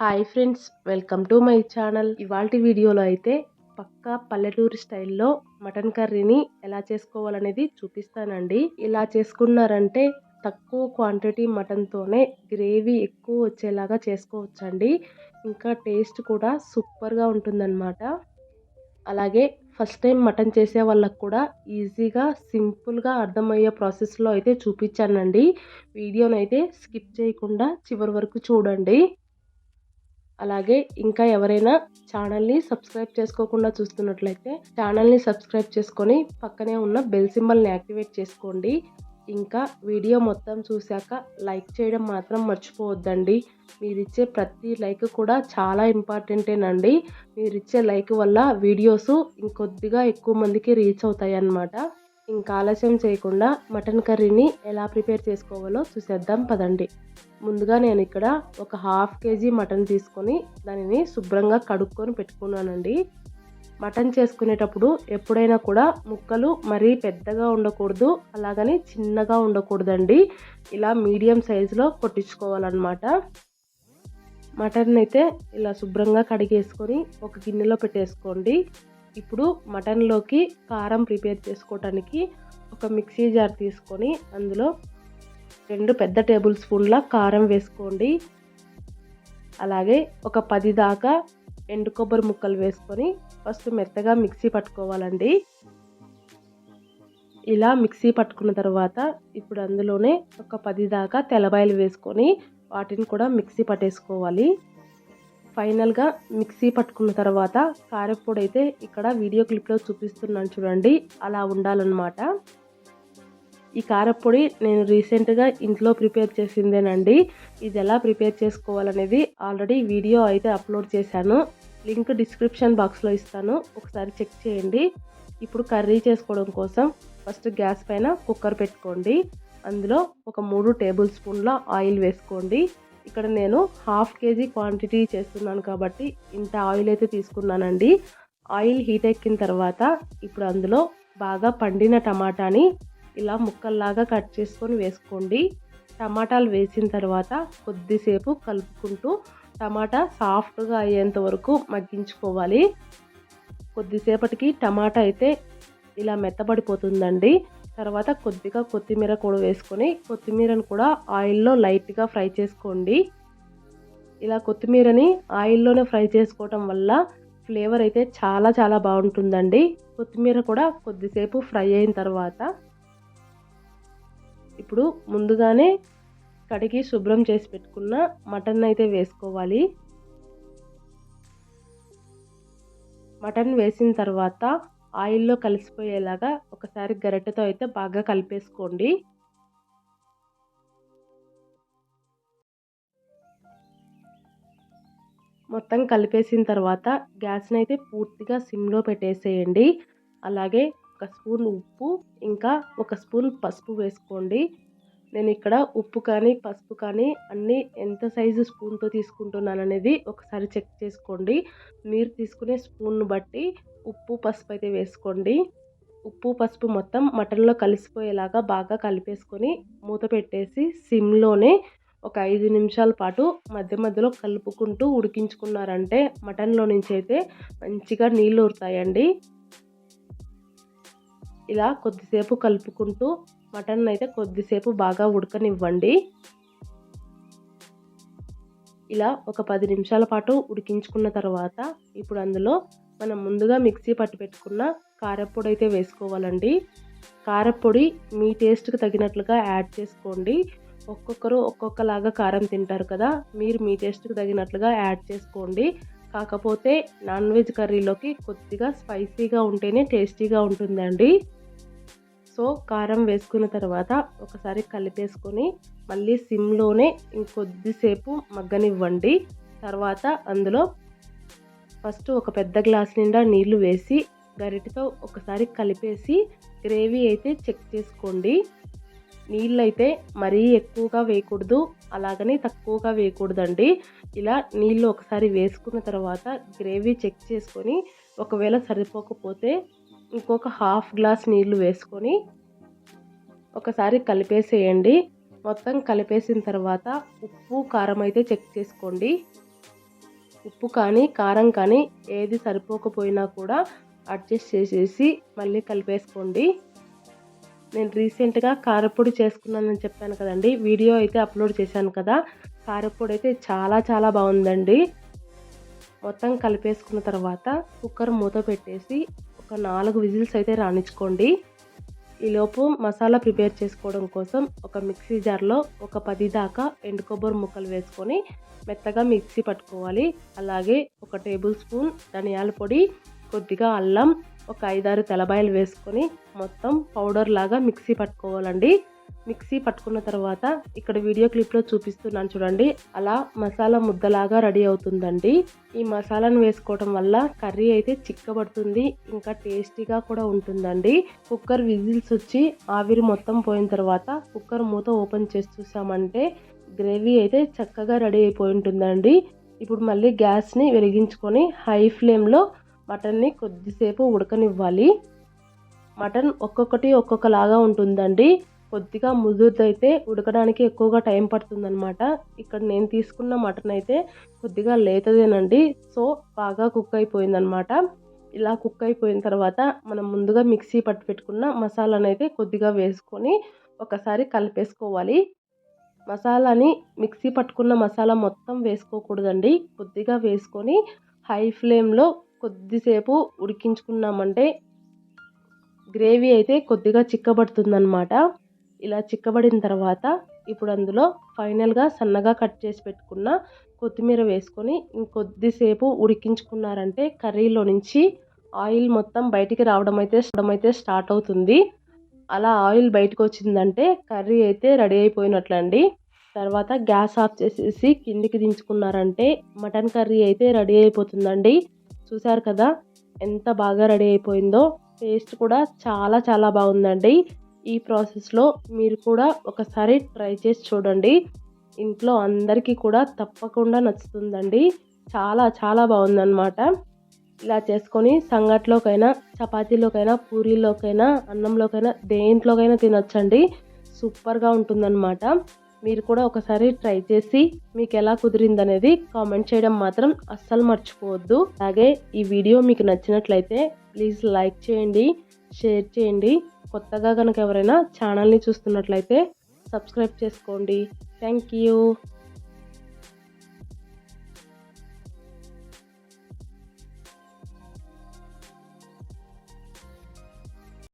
Hi friends welcome to my channel. ఇవాళ వీడియోలో అయితే పక్కా పల్లెటూరు స్టైల్లో మటన్ కర్రీని ఎలా చేసుకోవాలనేది చూపిస్తానండి. ఇలా చేసుకున్నారంటే తక్కువ క్వాంటిటీ మటన్తోనే గ్రేవీ ఎక్కువ వచ్చేలాగా చేసుకోవచ్చండి. ఇంకా టేస్ట్ కూడా సూపర్గా ఉంటుందన్నమాట. అలాగే ఫస్ట్ టైం మటన్ చేసే వాళ్ళకు కూడా ఈజీగా సింపుల్గా అర్థమయ్యే ప్రాసెస్లో అయితే చూపించానండి. వీడియోని అయితే స్కిప్ చేయకుండా చివరి వరకు చూడండి. అలాగే ఇంకా ఎవరైనా ఛానల్ని సబ్స్క్రైబ్ చేసుకోకుండా చూస్తున్నట్లయితే ఛానల్ని సబ్స్క్రైబ్ చేసుకొని పక్కనే ఉన్న బెల్ సింబల్ని యాక్టివేట్ చేసుకోండి. ఇంకా వీడియో మొత్తం చూశాక లైక్ చేయడం మాత్రం మర్చిపోవద్దండి. మీరు ఇచ్చే ప్రతి లైక్ కూడా చాలా ఇంపార్టెంటేనండి. మీరు ఇచ్చే లైక్ వల్ల వీడియోస్ ఇంకొద్దిగా ఎక్కువ మందికి రీచ్ అవుతాయి అన్నమాట ఇంకా ఆలస్యం చేయకుండా మటన్ కర్రీని ఎలా ప్రిపేర్ చేసుకోవాలో చూసేద్దాం పదండి. ముందుగా నేను ఇక్కడ ఒక హాఫ్ కేజీ మటన్ తీసుకొని దానిని శుభ్రంగా కడుక్కొని పెట్టుకున్నానండి. మటన్ చేసుకునేటప్పుడు ఎప్పుడైనా కూడా ముక్కలు మరీ పెద్దగా ఉండకూడదు అలాగని చిన్నగా ఉండకూడదండి. ఇలా మీడియం సైజులో కొట్టించుకోవాలన్నమాట. మటన్ అయితే ఇలా శుభ్రంగా కడిగేసుకొని ఒక గిన్నెలో పెట్టేసుకోండి. ఇప్పుడు మటన్లోకి కారం ప్రిపేర్ చేసుకోవటానికి ఒక మిక్సీ జార్ తీసుకొని అందులో రెండు పెద్ద టేబుల్ స్పూన్ల కారం వేసుకోండి. అలాగే ఒక పది దాకా ఎండు కొబ్బరి ముక్కలు వేసుకొని ఫస్ట్ మెత్తగా మిక్సీ పట్టుకోవాలండి. ఇలా మిక్సీ పట్టుకున్న తర్వాత ఇప్పుడు అందులోనే ఒక పది దాకా తెల్లబాయలు వేసుకొని వాటిని కూడా మిక్సీ పట్టేసుకోవాలి. ఫైనల్గా మిక్సీ పట్టుకున్న తర్వాత కారపొడి అయితే ఇక్కడ వీడియో క్లిప్లో చూపిస్తున్నాను చూడండి అలా ఉండాలన్నమాట. ఈ కారపొడి నేను రీసెంట్గా ఇంట్లో ప్రిపేర్ చేసిందేనండి. ఇది ఎలా ప్రిపేర్ చేసుకోవాలనేది ఆల్రెడీ వీడియో అయితే అప్లోడ్ చేశాను. లింక్ డిస్క్రిప్షన్ బాక్స్లో ఇస్తాను ఒకసారి చెక్ చేయండి. ఇప్పుడు కర్రీ చేసుకోవడం కోసం ఫస్ట్ గ్యాస్ పైన కుక్కర్ పెట్టుకోండి. అందులో ఒక మూడు టేబుల్ స్పూన్ల ఆయిల్ వేసుకోండి. ఇక్కడ నేను హాఫ్ కేజీ క్వాంటిటీ చేస్తున్నాను కాబట్టి ఇంత ఆయిల్ అయితే తీసుకున్నానండి. ఆయిల్ హీట్ ఎక్కిన తర్వాత ఇప్పుడు అందులో బాగా పండిన టమాటాని ఇలా ముక్కల్లాగా కట్ చేసుకొని వేసుకోండి. టమాటాలు వేసిన తర్వాత కొద్దిసేపు కలుపుకుంటూ టమాటా సాఫ్ట్గా అయ్యేంత వరకు మగ్గించుకోవాలి. కొద్దిసేపటికి టమాటా అయితే ఇలా మెత్తబడిపోతుందండి. తర్వాత కొద్దిగా కొత్తిమీర కూడా వేసుకొని కొత్తిమీరను కూడా ఆయిల్లో లైట్గా ఫ్రై చేసుకోండి. ఇలా కొత్తిమీరని ఆయిల్లోనే ఫ్రై చేసుకోవటం వల్ల ఫ్లేవర్ అయితే చాలా చాలా బాగుంటుందండి. కొత్తిమీర కూడా కొద్దిసేపు ఫ్రై అయిన తర్వాత ఇప్పుడు ముందుగానే కడిగి శుభ్రం చేసి పెట్టుకున్న మటన్ అయితే వేసుకోవాలి. మటన్ వేసిన తర్వాత ఆయిల్లో కలిసిపోయేలాగా ఒకసారి గరిటెతో అయితే బాగా కలిపేసుకోండి. మొత్తం కలిపేసిన తర్వాత గ్యాస్ని అయితే పూర్తిగా సిమ్లో పెట్టేసేయండి. అలాగే ఒక స్పూన్ ఉప్పు ఇంకా ఒక స్పూన్ పసుపు వేసుకోండి. నేను ఇక్కడ ఉప్పు కానీ పసుపు కానీ అన్నీ ఎంత సైజు స్పూన్తో తీసుకుంటున్నాను అనేది ఒకసారి చెక్ చేసుకోండి. మీరు తీసుకునే స్పూన్ను బట్టి ఉప్పు పసుపు అయితే వేసుకోండి. ఉప్పు పసుపు మొత్తం మటన్లో కలిసిపోయేలాగా బాగా కలిపేసుకొని మూత పెట్టేసి సిమ్లోనే ఒక ఐదు నిమిషాల పాటు మధ్య మధ్యలో కలుపుకుంటూ ఉడికించుకున్నారంటే మటన్లో నుంచి అయితే మంచిగా నీళ్ళు ఊరుతాయండి. ఇలా కొద్దిసేపు కలుపుకుంటూ మటన్ అయితే కొద్దిసేపు బాగా ఉడకనివ్వండి. ఇలా ఒక పది నిమిషాల పాటు ఉడికించుకున్న తర్వాత ఇప్పుడు అందులో మనం ముందుగా మిక్సీ పట్టి పెట్టుకున్న కారపొడి అయితే వేసుకోవాలండి. కారపొడి మీ టేస్ట్కి తగినట్లుగా యాడ్ చేసుకోండి. ఒక్కొక్కరు ఒక్కొక్కలాగా కారం తింటారు కదా మీరు మీ టేస్ట్కి తగినట్లుగా యాడ్ చేసుకోండి. కాకపోతే నాన్ వెజ్ కర్రీలోకి కొద్దిగా స్పైసీగా ఉంటేనే టేస్టీగా ఉంటుందండి. సో కారం వేసుకున్న తర్వాత ఒకసారి కలిపేసుకొని మళ్ళీ సిమ్లోనే ఇంకొద్దిసేపు మగ్గనివ్వండి. తర్వాత అందులో ఫస్ట్ ఒక పెద్ద గ్లాస్ నిండా నీళ్ళు వేసి గరిటతో ఒకసారి కలిపేసి గ్రేవీ అయితే చెక్ చేసుకోండి. నీళ్ళు అయితే మరీ ఎక్కువగా వేయకూడదు అలాగని తక్కువగా వేయకూడదండి. ఇలా నీళ్ళు ఒకసారి వేసుకున్న తర్వాత గ్రేవీ చెక్ చేసుకొని ఒకవేళ సరిపోకపోతే ఇంకొక హాఫ్ గ్లాస్ నీళ్ళు వేసుకొని ఒకసారి కలిపేసేయండి. మొత్తం కలిపేసిన తర్వాత ఉప్పు కారం అయితే చెక్ చేసుకోండి. ఉప్పు కానీ కారం కానీ ఏది సరిపోకపోయినా కూడా అడ్జస్ట్ చేసేసి మళ్ళీ కలిపేసుకోండి. నేను రీసెంట్గా కారపొడి చేసుకున్నానని చెప్పాను కదండి. వీడియో అయితే అప్లోడ్ చేశాను కదా. కారపొడి అయితే చాలా చాలా బాగుందండి. మొత్తం కలిపేసుకున్న తర్వాత కుక్కర్ మూత పెట్టేసి ఒక నాలుగు విజిల్స్ అయితే రాణించుకోండి. ఈలోపు మసాలా ప్రిపేర్ చేసుకోవడం కోసం ఒక మిక్సీ జార్లో ఒక పది దాకా ఎండు కొబ్బరి ముక్కలు వేసుకొని మెత్తగా మిక్సీ పట్టుకోవాలి. అలాగే ఒక టేబుల్ స్పూన్ ధనియాల పొడి కొద్దిగా అల్లం ఒక ఐదారు తెలబాయలు వేసుకొని మొత్తం పౌడర్ లాగా మిక్సీ పట్టుకోవాలండి. మిక్సీ పట్టుకున్న తర్వాత ఇక్కడ వీడియో క్లిప్లో చూపిస్తున్నాను చూడండి. అలా మసాలా ముద్దలాగా రెడీ అవుతుందండి. ఈ మసాలాను వేసుకోవడం వల్ల కర్రీ అయితే చిక్కబడుతుంది ఇంకా టేస్టీగా కూడా ఉంటుందండి. కుక్కర్ విజిల్స్ వచ్చి ఆవిరి మొత్తం పోయిన తర్వాత కుక్కర్ మూత ఓపెన్ చేసి చూసామంటే గ్రేవీ అయితే చక్కగా రెడీ అయిపోయి ఉంటుందండి. ఇప్పుడు మళ్ళీ గ్యాస్ని వెలిగించుకొని హై ఫ్లేమ్లో మటన్ని కొద్దిసేపు ఉడకనివ్వాలి. మటన్ ఒక్కొక్కటి ఒక్కొక్కలాగా ఉంటుందండి. కొద్దిగా ముదురుదైతే ఉడకడానికి ఎక్కువగా టైం పడుతుందనమాట ఇక్కడ నేను తీసుకున్న మటన్ అయితే కొద్దిగా లేతదేనండి. సో బాగా కుక్ అయిపోయిందనమాట ఇలా కుక్ అయిపోయిన తర్వాత మనం ముందుగా మిక్సీ పట్టు పెట్టుకున్న మసాలాను అయితే కొద్దిగా వేసుకొని ఒకసారి కలిపేసుకోవాలి. మసాలాని మిక్సీ పట్టుకున్న మసాలా మొత్తం వేసుకోకూడదండి. కొద్దిగా వేసుకొని హై ఫ్లేమ్లో కొద్దిసేపు ఉడికించుకున్నామంటే గ్రేవీ అయితే కొద్దిగా చిక్కబడుతుందన్నమాట. ఇలా చిక్కబడిన తర్వాత ఇప్పుడు అందులో ఫైనల్గా సన్నగా కట్ చేసి పెట్టుకున్న కొత్తిమీర వేసుకొని ఇంకొద్దిసేపు ఉడికించుకున్నారంటే కర్రీలో నుంచి ఆయిల్ మొత్తం బయటికి రావడం అయితే అయితే స్టార్ట్ అవుతుంది. అలా ఆయిల్ బయటకు వచ్చిందంటే కర్రీ అయితే రెడీ అయిపోయినట్లండి. తర్వాత గ్యాస్ ఆఫ్ చేసేసి కిందికి దించుకున్నారంటే మటన్ కర్రీ అయితే రెడీ అయిపోతుందండి. చూసారు కదా ఎంత బాగా రెడీ అయిపోయిందో టేస్ట్ కూడా చాలా చాలా బాగుందండి. ఈ ప్రాసెస్లో మీరు కూడా ఒకసారి ట్రై చేసి చూడండి. ఇంట్లో అందరికీ కూడా తప్పకుండా నచ్చుతుందండి. చాలా చాలా బాగుందన్నమాట. ఇలా చేసుకొని సంగట్లోకైనా చపాతీలోకైనా పూరీలోకైనా అన్నంలోకైనా దేంట్లోకైనా తినొచ్చండి. సూపర్గా ఉంటుందన్నమాట. మీరు కూడా ఒకసారి ట్రై చేసి మీకు ఎలా కుదిరింది అనేది కామెంట్ చేయడం మాత్రం అస్సలు మర్చిపోవద్దు. అలాగే ఈ వీడియో మీకు నచ్చినట్లయితే ప్లీజ్ లైక్ చేయండి షేర్ చేయండి. కొత్తగా కనుక ఎవరైనా ఛానల్ని చూస్తున్నట్లయితే సబ్స్క్రైబ్ చేసుకోండి. Thank you.